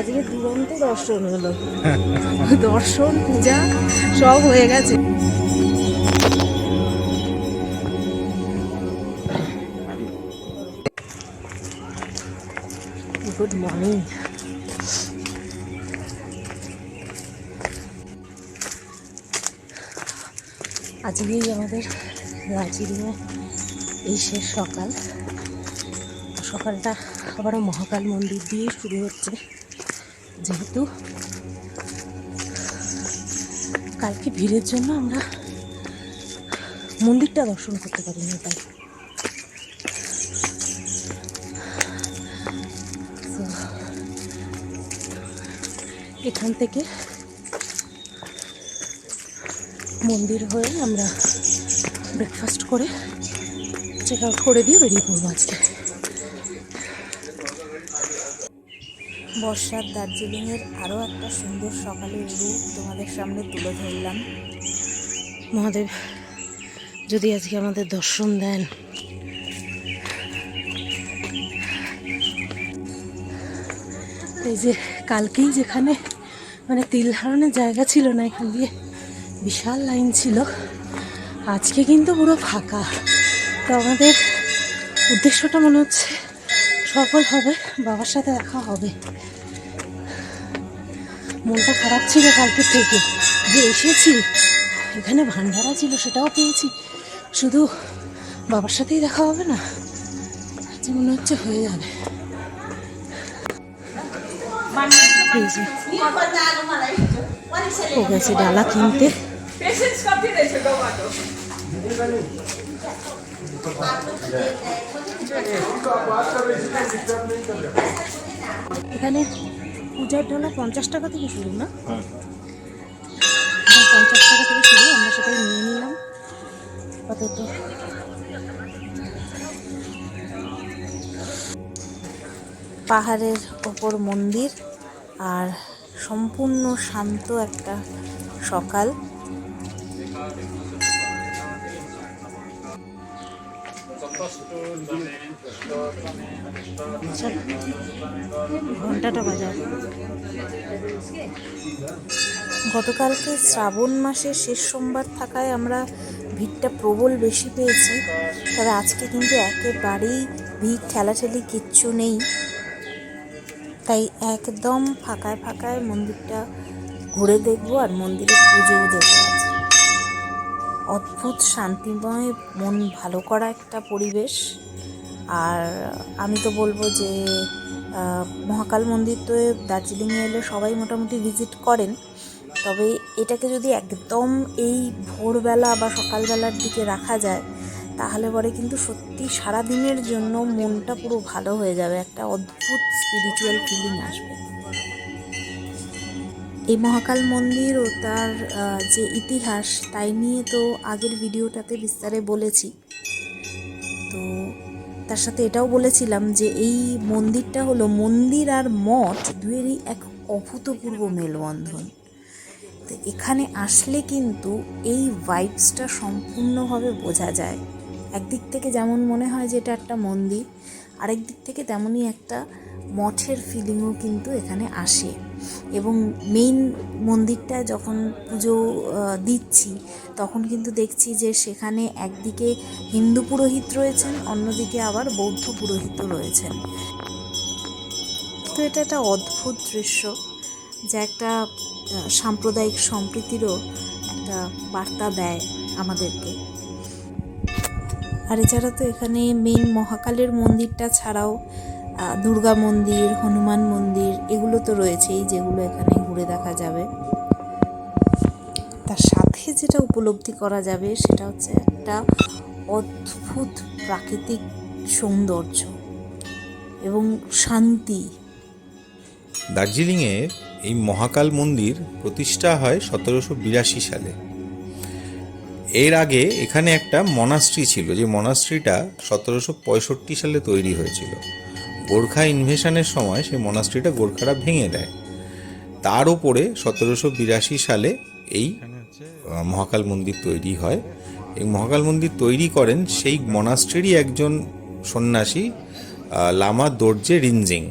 আজকে দুরন্ত দর্শন হলো। দর্শন, পূজা সব হয়ে গেছে। গুড মর্নিং আজকেই আমাদের দার্জিলিংয়ে এই শেষ সকাল। সকালটা আবারও মহাকাল মন্দির দিয়ে শুরু হচ্ছে। যেহেতু কালকে ভিড়ের জন্য আমরা মন্দিরটা দর্শন করতে পারিনি, তাই। এখান থেকে মন্দির হয়ে আমরা ব্রেকফাস্ট করে চেক আউট করে দিয়ে বেরিয়ে পড়ব আজকে। বর্ষার দার্জিলিংয়ের আরও একটা সুন্দর সকালের রূপ তোমাদের সামনে তুলে ধরলাম। মহাদেব, যদি আজকে আমাদের দর্শন দেন। এই যে কালকেই যেখানে মানে তিল ধারণের জায়গা ছিল না, এখান দিয়ে বিশাল লাইন ছিল। আজকে কিন্তু পুরো ফাঁকা। তো আমাদের উদ্দেশ্যটা মনে হচ্ছে সফল হবে, বাবার সাথে দেখা হবে। মনটা খারাপ ছিল কালকে থেকে। যে এসেছি, এখানে ভান্ডারা ছিল, সেটাও পেয়েছি। শুধু বাবার সাথেই দেখা হবে না যে মনে হচ্ছে হয়ে যাবে। ও গেছে ডালা কিনতে। এখানে পূজার ডালা পঞ্চাশ টাকা থেকে শুরু না? হ্যাঁ, পঞ্চাশ টাকা থেকে শুরু আমরা সেটাই নিয়ে নিলাম। আপাতত। পাহাড়ের ওপর মন্দির আর সম্পূর্ণ শান্ত একটা সকাল। ঘন্টাটা বাজাও গতকালকে শ্রাবণ মাসের শেষ সোমবার থাকায় আমরা ভিড়টা প্রবল বেশি পেয়েছি। তবে আজকে কিন্তু একেবারেই ভিড়, ঠেলাঠেলি কিচ্ছু নেই। তাই একদম ফাঁকায় ফাঁকায় মন্দিরটা ঘুরে দেখব আর মন্দিরে পুজোও আজ। অদ্ভুত শান্তিময়, মন ভালো করা একটা পরিবেশ। আর আমি তো বলব যে মহাকাল মন্দির তো দার্জিলিংয়ে এলে সবাই মোটামুটি ভিজিট করেন। তবে এটাকে যদি একদম এই ভোরবেলা বা সকালবেলার দিকে রাখা যায়, তাহলে পরে কিন্তু সত্যি সারা দিনের জন্য মনটা পুরো ভালো হয়ে যাবে, একটা অদ্ভুত স্পিরিচুয়াল ফিলিং আসবে। এই মহাকাল মন্দির ও তার যে ইতিহাস, তাই নিয়ে তো আগের ভিডিওটাতে বিস্তারে বলেছি। তো তার সাথে এটাও বলেছিলাম যে এই মন্দিরটা হলো মন্দির আর মঠ দুয়েরই এক অভূতপূর্ব মেলবন্ধন। তো এখানে আসলে কিন্তু এই ভাইবসটা সম্পূর্ণভাবে বোঝা যায়। একদিক থেকে যেমন মনে হয় যে এটা একটা মন্দির আরেক দিক থেকে তেমনই একটা মঠের ফিলিংও কিন্তু এখানে আসে। এবং মেইন মন্দিরটা যখন পুজো দিচ্ছি, তখন কিন্তু দেখছি যে সেখানে একদিকে হিন্দু পুরোহিত রয়েছেন, অন্যদিকে আবার বৌদ্ধ পুরোহিত রয়েছেন। তো এটা একটা অদ্ভুত দৃশ্য, যা একটা সাম্প্রদায়িক সম্প্রীতিরও একটা বার্তা দেয় আমাদেরকে। আর এছাড়া তো এখানে মেইন মহাকালের মন্দিরটা ছাড়াও দুর্গা মন্দির, হনুমান মন্দির, এগুলো তো রয়েছেই যেগুলো এখানে ঘুরে দেখা যাবে। তার সাথে যেটা উপলব্ধি করা যাবে সেটা হচ্ছে একটা অদ্ভুত প্রাকৃতিক সৌন্দর্য এবং শান্তি। দার্জিলিংয়ে এই মহাকাল মন্দির প্রতিষ্ঠা হয় সতেরোশো বিরাশি সালে। এর আগে এখানে একটা মনাস্ট্রি ছিল, যে মনাস্ট্রিটা সতেরোশো পঁয়ষট্টি সালে তৈরি হয়েছিল। গোর্খা ইনভেশনের সময় সেই মনাস্ট্রিটা গোর্খারা ভেঙে দেয়। তার উপরে সতেরোশো বিরাশি সালে এই মহাকাল মন্দির তৈরি হয়। এই মহাকাল মন্দির তৈরি করেন সেই মনাস্ট্রিরই একজন সন্ন্যাসী লামা দর্জে রিনজিং।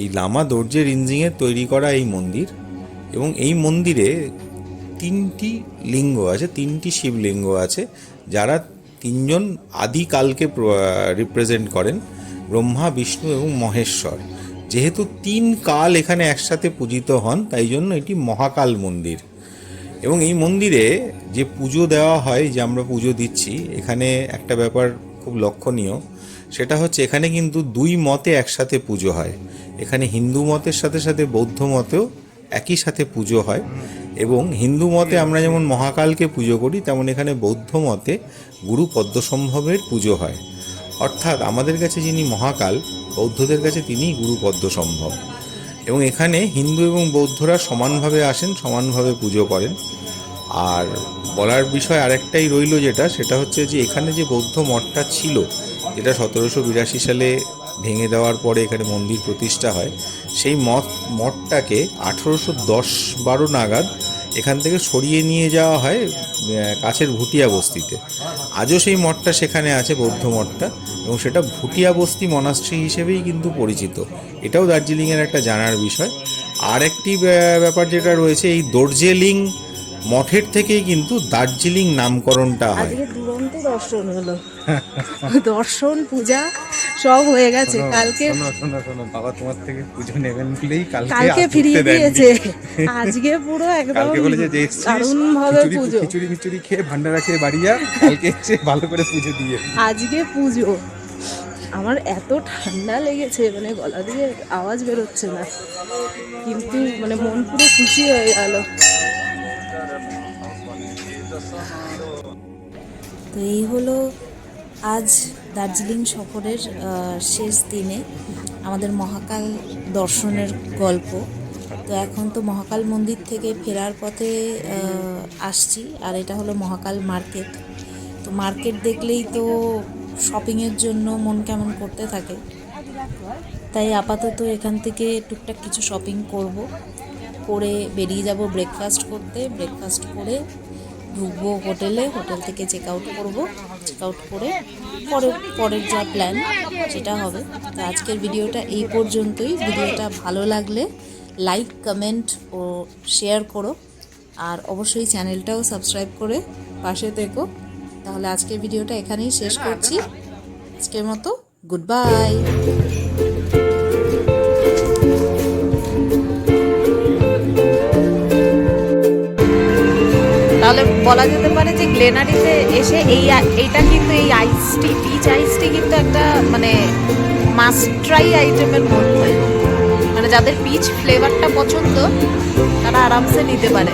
এই লামা দর্জে রিনজিংয়ের তৈরি করা এই মন্দির এবং এই মন্দিরে তিনটি লিঙ্গ আছে, তিনটি শিবলিঙ্গ আছে, যারা তিনজন আদিকালকে রিপ্রেজেন্ট করেন। ব্রহ্মা, বিষ্ণু এবং মহেশ্বর। যেহেতু তিন কাল এখানে একসাথে পূজিত হন, তাই জন্য এটি মহাকাল মন্দির। এবং এই মন্দিরে যে পুজো দেওয়া হয়, যে আমরা পুজো দিচ্ছি, এখানে একটা ব্যাপার খুব লক্ষণীয়, সেটা হচ্ছে এখানে কিন্তু দুই মতে একসাথে পুজো হয়। এখানে হিন্দু মতের সাথে সাথে বৌদ্ধ মতেও একই সাথে পুজো হয়। এবং হিন্দু মতে আমরা যেমন মহাকালকে পুজো করি, তেমন এখানে বৌদ্ধ মতে গুরু পদ্মসম্ভবের পুজো হয়। অর্থাৎ আমাদের কাছে যিনি মহাকাল, বৌদ্ধদের কাছে তিনিই গুরুপদ্ম সম্ভব এবং এখানে হিন্দু এবং বৌদ্ধরা সমানভাবে আসেন, সমানভাবে পুজো করেন। আর বলার বিষয় আরেকটাই রইল যেটা, সেটা হচ্ছে যে এখানে যে বৌদ্ধ মঠটা ছিল, যেটা সতেরোশো বিরাশি সালে ভেঙে দেওয়ার পরে এখানে মন্দির প্রতিষ্ঠা হয়, সেই মঠ, মঠটাকে আঠেরোশো দশ বারো নাগাদ এখান থেকে সরিয়ে নিয়ে যাওয়া হয় কাছের ভুটিয়া বস্তিতে। আজও সেই মঠটা সেখানে আছে, বৌদ্ধ মঠটা, এবং সেটা ভুটিয়া বস্তি মনাস্ট্রি হিসেবেই কিন্তু পরিচিত। এটাও দার্জিলিংয়ের একটা জানার বিষয়। আর একটি ব্যা- ব্যাপার যেটা রয়েছে, এই দর্জেলিং মঠের থেকেই কিন্তু দার্জিলিং নামকরণটা হয়। দর্শন হলো। দর্শন, পূজা সব হয়ে গেছে। কালকে বাবা তোমার থেকে পুজো নেবেন বলেই কালকে কালকে ফিরিয়ে দিয়েছে। আজকে পুরো একদম কালকে বলেছে যে দারুণ ভাবে পুজো। খিচুড়ি মিচুড়ি খেয়ে ভান্ডারা খেয়ে বাড়ি যা কালকে এসছে ভালো করে পুজো দিয়ে আজকে পুজো। আমার এত ঠান্ডা লেগেছে মানে গলা দিয়ে আওয়াজ বেরোচ্ছে না। কিন্তু মানে মন পুরো খুশি হয়ে গেল। তো এই হলো আজ দার্জিলিং সফরের শেষ দিনে আমাদের মহাকাল দর্শনের গল্প। তো এখন তো মহাকাল মন্দির থেকে ফেরার পথে আসছি, আর এটা হলো মহাকাল মার্কেট। তো মার্কেট দেখলেই তো শপিংয়ের জন্য মন কেমন করতে থাকে। তাই আপাতত এখান থেকে টুকটাক কিছু শপিং করব। করে বেরিয়ে যাব ব্রেকফাস্ট করতে। ব্রেকফাস্ট করে ঢুকবো হোটেলে, হোটেল থেকে চেক আউট করব। চেক আউট করে পরে পরের যা প্ল্যান সেটা হবে। তো আজকের ভিডিওটা এই পর্যন্তই। ভিডিওটা ভালো লাগলে লাইক কমেন্ট ও শেয়ার করো। আর অবশ্যই চ্যানেলটাও সাবস্ক্রাইব করে পাশে থেকো। তাহলে আজকের ভিডিওটা এখানেই শেষ করছি। আজকের মতো গুড বাই বলা যেতে পারে যে গ্লেনারিতে এসে এই এইটা কিন্তু এই আইসটি পিচ আইসটি কিন্তু একটা মানে মাস্ট ট্রাই আইটেমের মধ্যে। মানে যাদের পিচ ফ্লেভারটা পছন্দ, তারা আরামসে নিতে পারে।